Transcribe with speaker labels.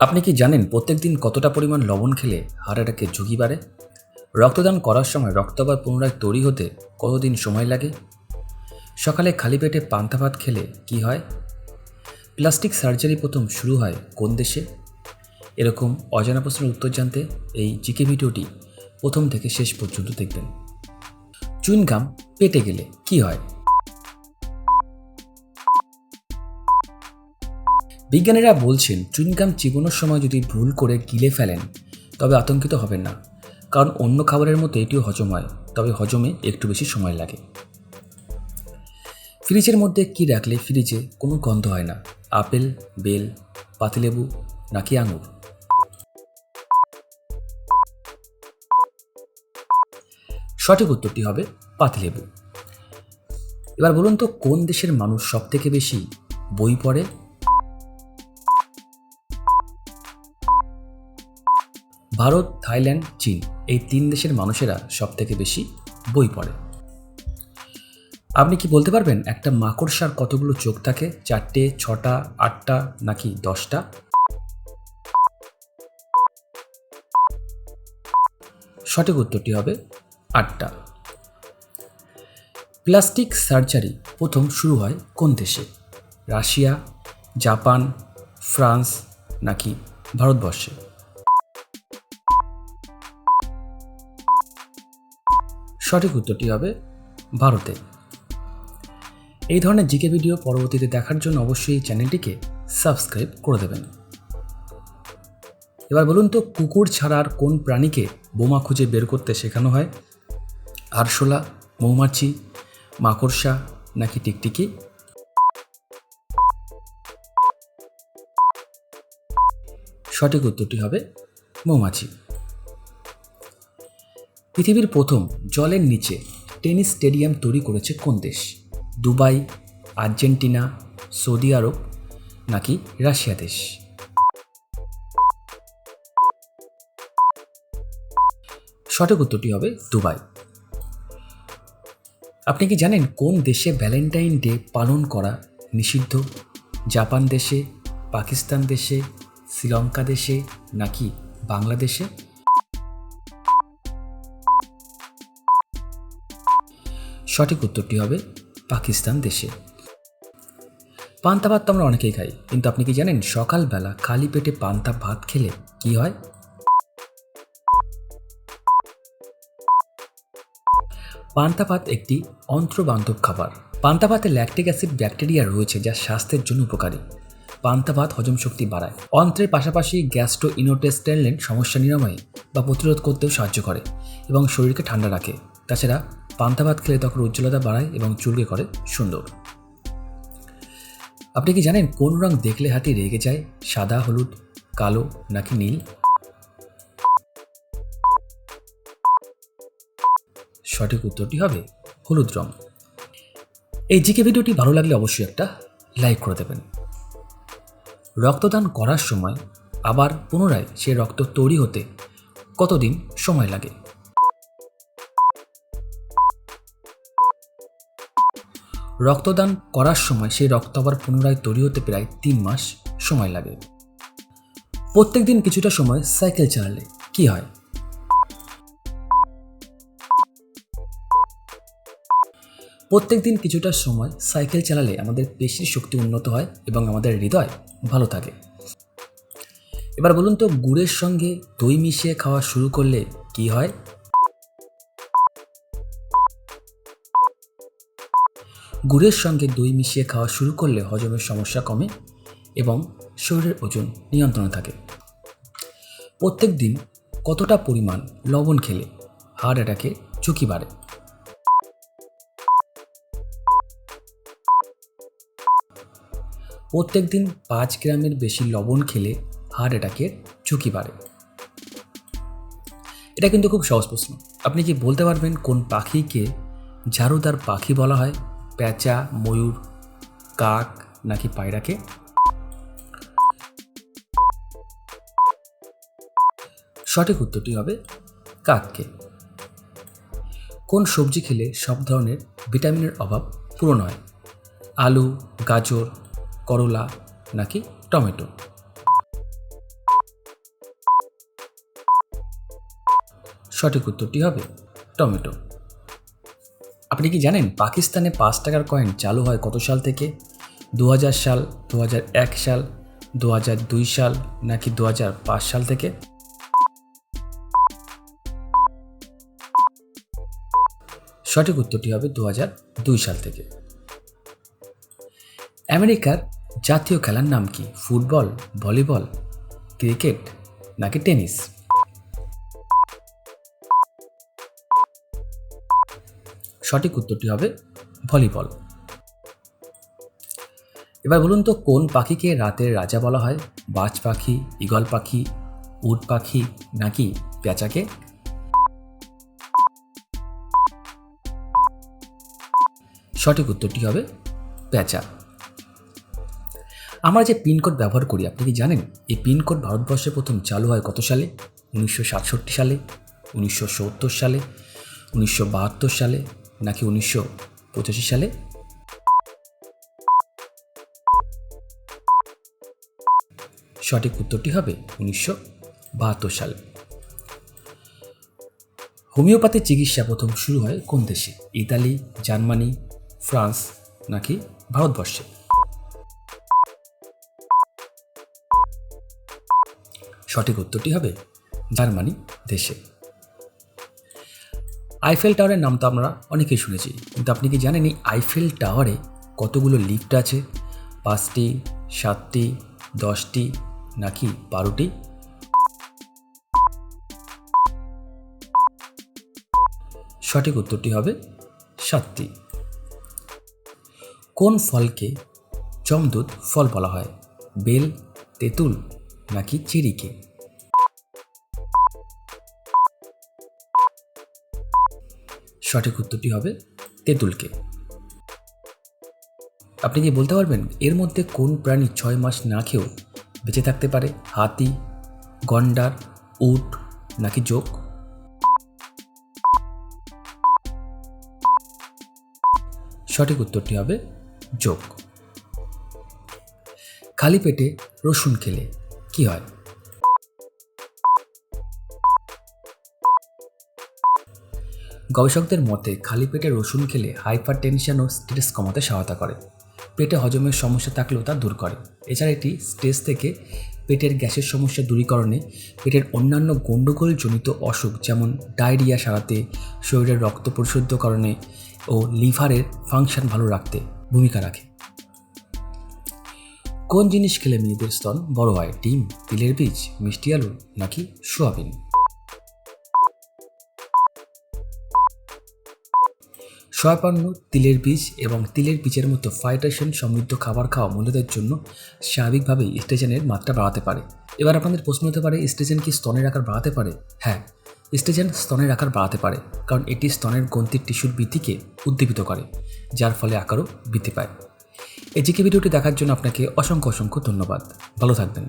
Speaker 1: আপনি কি জানেন প্রত্যেকদিন কতটা পরিমাণ লবণ খেলে হার্ট অ্যাটাকের ঝুঁকি বাড়ে? রক্তদান করার সময় রক্ত আবার পুনরায় তৈরি হতে কতদিন সময় লাগে? সকালে খালি পেটে পান্তা ভাত খেলে কি হয়? প্লাস্টিক সার্জারি প্রথম শুরু হয় কোন দেশে? এরকম অজানা প্রশ্নের উত্তর জানতে এই জিকে ভিডিওটি প্রথম থেকে শেষ পর্যন্ত দেখবেন। চুইনগাম পেটে গেলে কি হয়? বিজ্ঞানীরা বলছেন চুইনগাম চিবোনোর সময় যদি ভুল করে গিলে ফেলেন, তবে আতঙ্কিত হবেন না। কারণ অন্য খাবারের মতো এটিও হজম হয়, তবে হজমে একটু বেশি সময় লাগে। ফ্রিজের মধ্যে কি রাখলে ফ্রিজে কোনো গন্ধ হয় না? আপেল, বেল, পাতিলেবু নাকি আঙুর? সঠিক উত্তরটি হবে পাতিলেবু। এবার বলুন তো, কোন দেশের মানুষ সব থেকে বেশি বই পড়ে ভারত, থাইল্যান্ড, চীন এই তিন দেশের মানুষেরা সব থেকে বেশি বই পড়ে। আপনি কি বলতে পারবেন একটা মাকড়সার কতগুলো চোখ থাকে? চারটে, ছটা, আটটা, নাকি দশটা? সঠিক উত্তরটি হবে আটটা। প্লাস্টিক সার্জারি প্রথম শুরু হয় কোন দেশে? রাশিয়া, জাপান, ফ্রান্স নাকি ভারতবর্ষে? সঠিক উত্তরটি হবে ভারতে। এই ধরনের জিকে ভিডিও পরবর্তীতে দেখার জন্য অবশ্যই এই চ্যানেলটিকে সাবস্ক্রাইব করে দেবেন। এবার বলুন তো, কুকুর ছাড়া আর কোন প্রাণীকে বোমা খুঁজে বের করতে শেখানো হয়? আরশোলা, মৌমাছি, মাকড়সা নাকি টিকটিকি? সঠিক উত্তরটি হবে মৌমাছি। পৃথিবীর প্রথম জলের নিচে টেনিস স্টেডিয়াম তৈরি করেছে কোন দেশ? দুবাই, আর্জেন্টিনা, সৌদি আরব নাকি রাশিয়া দেশ? সঠিক উত্তরটি হবে দুবাই। আপনি কি জানেন কোন দেশে ভ্যালেন্টাইন ডে পালন করা নিষিদ্ধ? জাপান দেশে, পাকিস্তান দেশে, শ্রীলঙ্কা দেশে নাকি বাংলাদেশে? সঠিক উত্তরটি হবে পাকিস্তান দেশে। পান্তা ভাত তো আমরা অনেকেই খাই, কিন্তু আপনি কি জানেন সকালবেলা খালি পেটে পান্তা ভাত খেলে কি হয়? পান্তা ভাত একটি অন্ত্রবান্ধব খাবার। পান্তা ভাতে ল্যাকটিক অ্যাসিড ব্যাকটেরিয়া রয়েছে যা স্বাস্থ্যের জন্য উপকারী। পান্তা ভাত হজম শক্তি বাড়ায়। অন্ত্রের পাশাপাশি গ্যাস্ট্রো ইনোটেস্টাইলেন সমস্যা নিরাময়ে বা প্রতিরোধ করতেও সাহায্য করে এবং শরীরকে ঠান্ডা রাখে। তাছাড়া পান্তা ভাত খেলে ত্বকের উজ্জ্বলতা বাড়ায় এবং চুলকে করে সুন্দর। আপনি কি জানেন কোন রং দেখলে হাতি রেগে যায়, সাদা, হলুদ, কালো নাকি নীল? সঠিক উত্তরটি হবে হলুদ রং। এই জিকে ভিডিওটি ভালো লাগলে অবশ্যই একটা লাইক করে দেবেন। রক্তদান করার সময় আবার পুনরায় সে রক্ত তৈরি হতে কতদিন সময় লাগে? রক্তদান করার সময় সেই রক্ত আবার পুনরায় তৈরি হতে প্রায় তিন মাস সময় লাগে। প্রত্যেক দিন কিছুটা সময় সাইকেল চালালে কি হয়? প্রত্যেক দিন কিছুটা সময় সাইকেল চালালে আমাদের পেশির শক্তি উন্নত হয় এবং আমাদের হৃদয় ভালো থাকে। এবার বলুন তো, গুড়ের সঙ্গে দই মিশিয়ে খাওয়া শুরু করলে কি হয়? গুড়ের সঙ্গে দই মিশিয়ে খাওয়া শুরু করলে হজমের সমস্যা কমে এবং শরীরের ওজন নিয়ন্ত্রণে থাকে। প্রত্যেক দিন কতটা পরিমাণ লবণ খেলে হার্ট অ্যাটাকে ঝুঁকি বাড়ে? প্রত্যেক দিন পাঁচ গ্রামের বেশি লবণ খেলে হার্ট অ্যাটাকের ঝুঁকি বাড়ে। এটা কিন্তু খুব সহজ প্রশ্ন। আপনি কি বলতে পারবেন কোন পাখিকে ঝাড়ুদার পাখি বলা হয়? প্যাঁচা, ময়ূর, কাক নাকি পায়রাকে? সঠিক উত্তরটি হবে কাককে। কোন সবজি খেলে সব ধরনের ভিটামিনের অভাব পূরণ হয়? আলু, গাজর, করলা নাকি টমেটো? সঠিক উত্তরটি হবে টমেটো। আপনি কি জানেন পাকিস্তানে পাঁচ টাকার কয়েন চালু হয় কত সাল থেকে? দু হাজার সাল দু সাল দু সাল, নাকি দু সাল থেকে? সঠিক উত্তরটি হবে দু সাল থেকে। আমেরিকার জাতীয় খেলার নাম কি? ফুটবল, ভলিবল, ক্রিকেট, নাকি টেনিস? সঠিক উত্তরটি হবে ভলিবল। এবার বলুন তো, কোন পাখিকে রাতের রাজা বলা হয়? বাজ পাখি, ঈগল পাখি, উট পাখি নাকি পেঁচাকে সঠিক উত্তরটি হবে পেঁচা। আমরা যে পিনকোড ব্যবহার করি, আপনি কি জানেন? এই পিনকোড ভারতবর্ষে প্রথম চালু হয় কত সালে? উনিশশো সাতষট্টি সালে, উনিশশো সত্তর সালে, উনিশশো বাহাত্তর সালে নাকি উনিশশো পঁচাশি সালে? সঠিক উত্তরটি হবে উনিশশো বাহাত্তর সালে। হোমিওপ্যাথি চিকিৎসা প্রথম শুরু হয় কোন দেশে? ইতালি, জার্মানি, ফ্রান্স নাকি ভারতবর্ষে? সঠিক উত্তরটি হবে জার্মানি দেশে। আইফেল টাওয়ারের নাম তো আমরা অনেকেই শুনেছি, কিন্তু আপনি কি জানেন এই আইফেল টাওয়ারে কতগুলো লিফট আছে? পাঁচটি, সাতটি, দশটি, নাকি বারোটি? সঠিক উত্তরটি হবে সাতটি। কোন ফলকে জমদূত ফল বলা হয়? বেল, তেঁতুল নাকি চেরিকে? সঠিক উত্তরটি হবে তেঁতুলকে। আপনি কি বলতে পারবেন এর মধ্যে কোন প্রাণী ছয় মাস না খেয়েও বেঁচে থাকতে পারে? হাতি, গন্ডার, উট নাকি যোগ সঠিক উত্তরটি হবে যোগ খালি পেটে রসুন খেলে কি হয়? গবেষকদের মতে, খালি পেটে রসুন খেলে হাইপার টেনশন ও স্ট্রেস কমাতে সহায়তা করে। পেটে হজমের সমস্যা থাকলেও তা দূর করে। এছাড়া এটি স্ট্রেস থেকে পেটের গ্যাসের সমস্যা দূরীকরণে পেটের অন্যান্য গণ্ডগোলজনিত অসুখ, যেমন ডায়রিয়া সারাতে, শরীরের রক্ত পরিশুদ্ধকরণে ও লিভারের ফাংশন ভালো রাখতে ভূমিকা রাখে। কোন জিনিস খেলে মেয়েদের স্তন বড় হয়? ডিম, তিলের বীজ, মিষ্টি আলু নাকি সোয়াবিন? সয়াপান্ন তিলের বীজ এবং তিলের বীজের মতো ফাইটাশন সমৃদ্ধ খাবার খাওয়া মহিলাদের জন্য স্বাভাবিকভাবেই স্টেজেনের মাত্রা বাড়াতে পারে। এবার আপনাদের প্রশ্ন হতে পারে স্টেজেন কি স্তনের আকার বাড়াতে পারে? হ্যাঁ স্টেজেন স্তনের আকার বাড়াতে পারে, কারণ এটি স্তনের গ্রন্থির টিস্যুর বৃদ্ধিকে উদ্দীপিত করে, যার ফলে আকারও বৃদ্ধি পায়। এই জিকে ভিডিওটি দেখার জন্য আপনাকে অসংখ্য অসংখ্য ধন্যবাদ। ভালো থাকবেন।